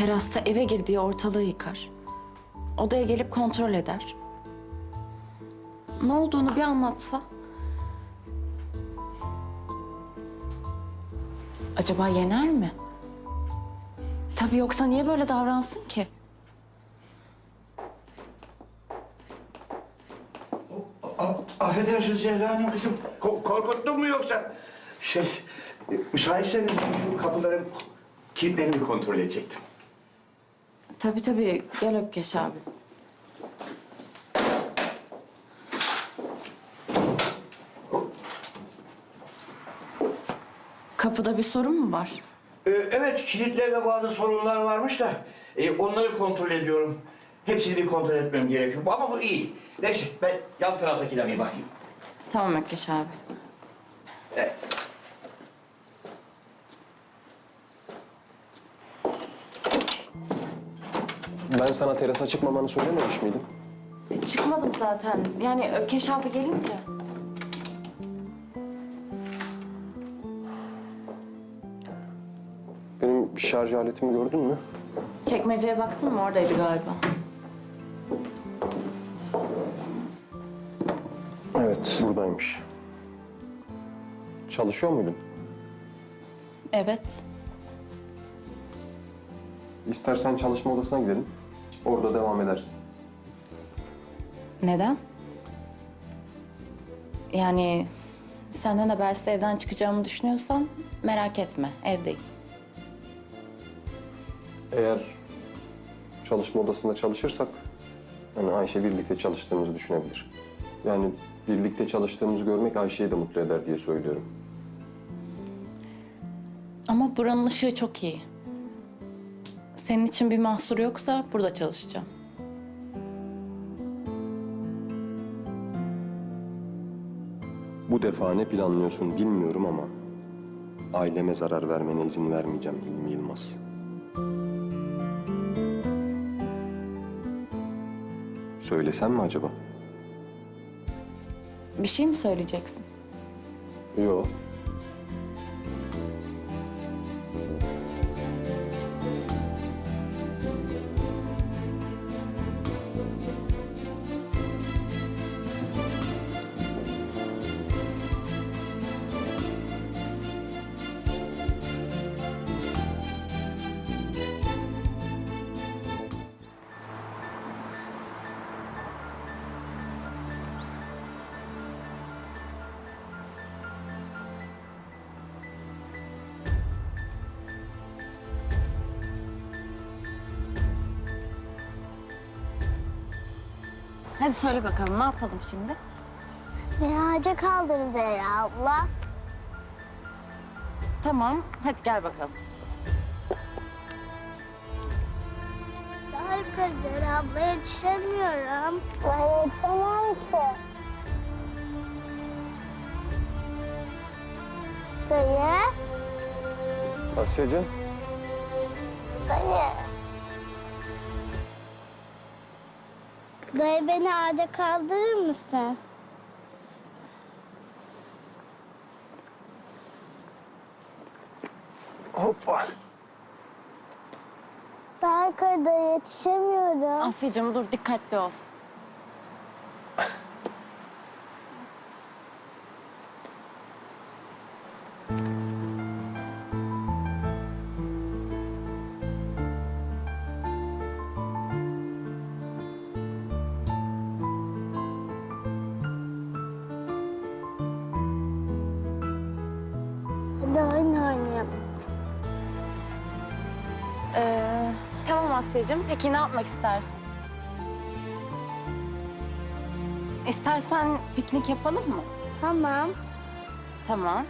Terasta eve girdiği ortalığı yıkar. Odaya gelip kontrol eder. Ne olduğunu bir anlatsa. Acaba yener mi? Tabii yoksa niye böyle davransın ki? Affedersiniz Zehra Hanım kızım. Ko- korkuttun mu yoksa? Şey, e, müsaitseniz şu kapıların kilitlerini kontrol edecektim. Tabii tabii. Gel Ökkeş abi. Kapıda bir sorun mu var? Ee, evet, kilitlerde bazı sorunlar varmış da e, onları kontrol ediyorum. Hepsini bir kontrol etmem gerekiyor. Ama bu iyi. Neyse, ben yan taraftakine bir bakayım. Tamam Ökkeş abi. Evet. Ben sana terasa çıkmamanı söylememiş miydim? E, çıkmadım zaten. Yani Ökkeş abi gelince. Benim şarj aletimi gördün mü? Çekmeceye baktın mı? Oradaydı galiba. Evet. Buradaymış. Çalışıyor muydun? Evet. İstersen çalışma odasına gidelim. Orada devam edersin. Neden? Yani senden habersiz evden çıkacağımı düşünüyorsan merak etme. Evdeyim. Eğer çalışma odasında çalışırsak, hani Ayşe birlikte çalıştığımızı düşünebilir. Yani birlikte çalıştığımızı görmek Ayşe'yi de mutlu eder diye söylüyorum. Ama buranın ışığı çok iyi. Senin için bir mahsur yoksa burada çalışacağım. Bu defa ne planlıyorsun bilmiyorum ama aileme zarar vermene izin vermeyeceğim Hilmi Yılmaz. Söylesem mi acaba? Bir şey mi söyleyeceksin? Yok. Hadi söyle bakalım ne yapalım şimdi? Beni ağaca kaldır Zehra abla. Tamam hadi gel bakalım. Daha yukarı Zehra abla yetişemiyorum. Ben yetişemem ki. Dayı, Asya'cığım. dayı. Dayı beni ağaca kaldırır mısın? Hoppa. Daha yukarıda yetişemiyorum. Asya'cığım dur dikkatli ol. Hadi oyun oynayalım. Ee, tamam Asya'cığım. Peki ne yapmak istersin? İstersen piknik yapalım mı? Tamam. Tamam.